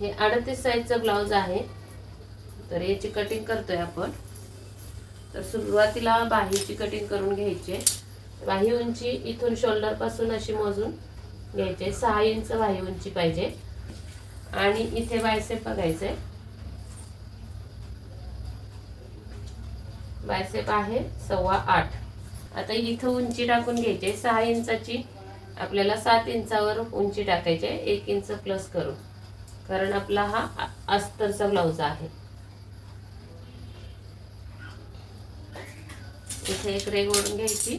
हे अडतीस साईजचं ब्लाऊज आहे. तर याची कटिंग करतोय आपण. तर सुरुवातीला बाहीची कटिंग करून घ्यायची आहे. बाही उंची इथून शोल्डरपासून अशी मोजून घ्यायची आहे. सहा इंच बाही उंची पाहिजे. आणि इथे बायसेप बघायचंय. बायसेप आहे सव्वा आठ. आता इथं उंची टाकून घ्यायची आहे. सहा इंचाची आपल्याला सात इंचावर उंची टाकायची आहे. एक इंच प्लस करून. कारण आपला हा अस्तरचा ब्लाऊज आहे. इथे एक रेग ओढून घ्यायची.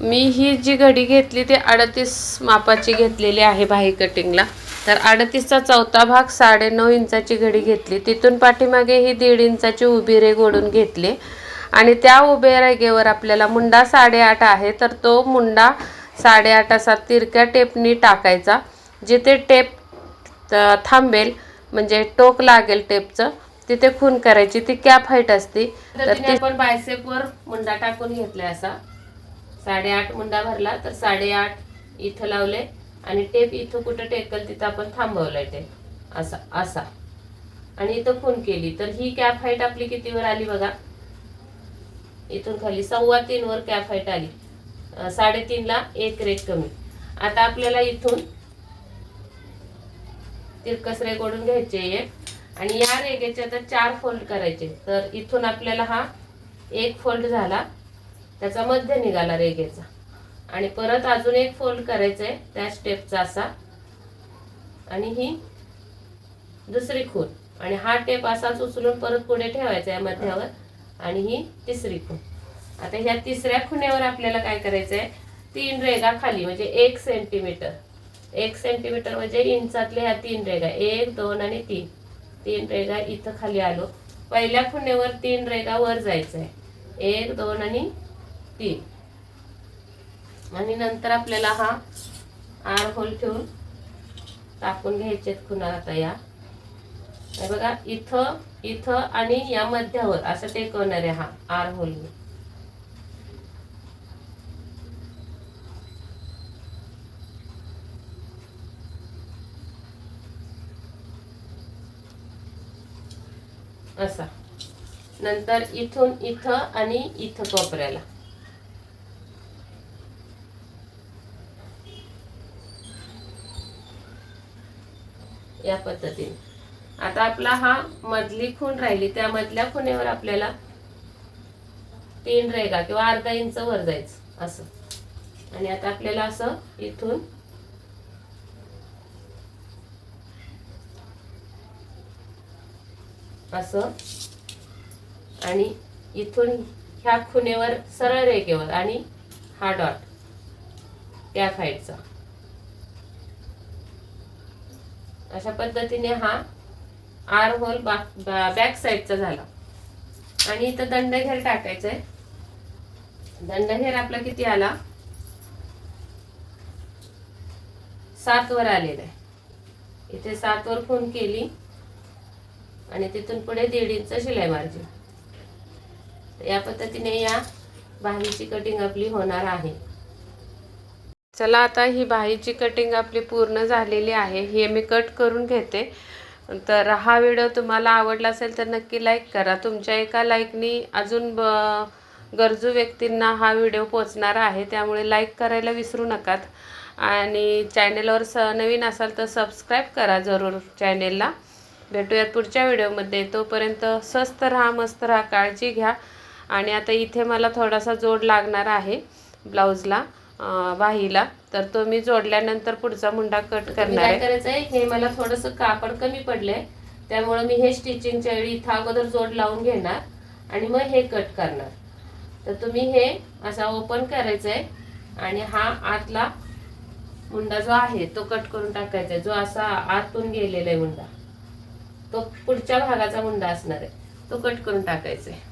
मी ही जी घडी घेतली ती अडतीस मापाची घेतलेली आहे बाही कटिंगला तर अडतीसचा चौथा भाग साडेनऊ इंचाची घडी घेतली. तिथून पाठीमागे ही दीड इंचाची उभी रेग ओढून घेतली. आणि त्या उभ्या रेगेवर आपल्याला मुंडा साडेआठ आहे तर तो मुंडा साडेआठ असा तिरक्या टेपनी टाकायचा जिथे टेप त- थांबेल म्हणजे टोक लागेल टेपचं तिथे खून करायची ती कॅप हाईट असते. तर ती आपण बायसेपवर मुंडा टाकून घेतलाय असा. साडेआठ मुंडा भरला तर साडेआठ इथं लावले आणि टेप इथं कुठं टेकल तिथं आपण थांबवलाय टेप असा असा. आणि इथं खून केली. तर ही कॅप हाईट आपली कितीवर आली बघा? इथून खाली सव्वा तीन वर कॅप हाईट आली. साडेतीनला एक रेट कमी. आता आपल्याला इथून तिरकस रेग ओढून घ्यायचे एक आणि या रेगेचे आता चार फोल्ड करायचे. तर इथून आपल्याला हा एक फोल्ड झाला. त्याचा मध्य निघाला रेगेचा आणि परत अजून एक फोल्ड करायचा आहे. त्या स्टेपचा असा. आणि ही दुसरी खून आणि हा टेप असाच उचलून परत पुढे ठेवायचा आहे मध्यावर. आणि ही तिसरी खूण. आता ह्या तिसऱ्या खुण्यावर आपल्याला काय करायचं आहे तीन रेगा खाली म्हणजे एक सेंटीमीटर एक सेंटीमीटर म्हणजे इंचातल्या ह्या तीन रेगा एक दोन आणि तीन. तीन रेगा इथं खाली आलो. पहिल्या खुण्यावर तीन रेगा वर जायचं आहे एक दोन आणि तीन. आणि नंतर आपल्याला हा आर होल ठेवून टाकून घ्यायचे खुणा आता या. बघा इथं इथं आणि या मध्यावर असं टेकवणार आहे हा आर होल. असा. नंतर इथून इथं आणि इथं कोपऱ्याला. या पद्धतीने. आता आपला हा मधली खूण राहिली त्या मधल्या खुणेवर आपल्याला तीन रेगा किंवा अर्धा इंच वर जायचं असं. आणि आता आपल्याला असं इथून असं आणि इथून ह्या खुणेवर सरळ रेखेवर आणि हा डॉट त्या फाईटचा अशा पद्धतीने हा आर होल बॅक साईडचा झाला. आणि इथं दंडघेर टाकायचा आहे दंडघेर आपला किती आला? सात वर आलेला आहे. इथे सातवर खून केली. आणि तिथून पुढे दीड इंच शिलाई मार्जिन या पद्धतीने या बाहीची कटिंग आपली होणार आहे. चला आता ही बाहीची कटिंग आपली पूर्ण झालेली आहे. हे मी कट करून घेते. तर हा व्हिडिओ तुम्हाला आवडला असेल तर नक्की लाईक करा. तुमच्या एका लाईकनी अजून ब गरजू व्यक्तींना हा व्हिडिओ पोचणार आहे. त्यामुळे लाईक करायला विसरू नकात. आणि चॅनेलवर स नवीन असाल तर सबस्क्राईब करा जरूर चॅनेलला भेटूयात पुढच्या व्हिडिओमध्ये तोपर्यंत स्वस्त राहा मस्त राहा काळजी घ्या. आणि आता इथे मला थोडासा जोड लागणार आहे ब्लाऊजला. बाहीला तर तो मी जोडल्यानंतर पुढचा मुंडा कट करणार आहे करायचं आहे. हे मला थोडंसं कापड कमी पडलंय. त्यामुळे मी हे स्टिचिंगच्या वेळी इथं अगोदर जोड लावून घेणार आणि मग हे कट करणार. तर तुम्ही हे असा ओपन करायचं आहे आणि हा आतला मुंडा जो आहे तो कट करून टाकायचा आहे जो असा आतून गेलेला आहे मुंडा तो पुढच्या भागाचा मुंडा असणार आहे. तो कट करून टाकायचा आहे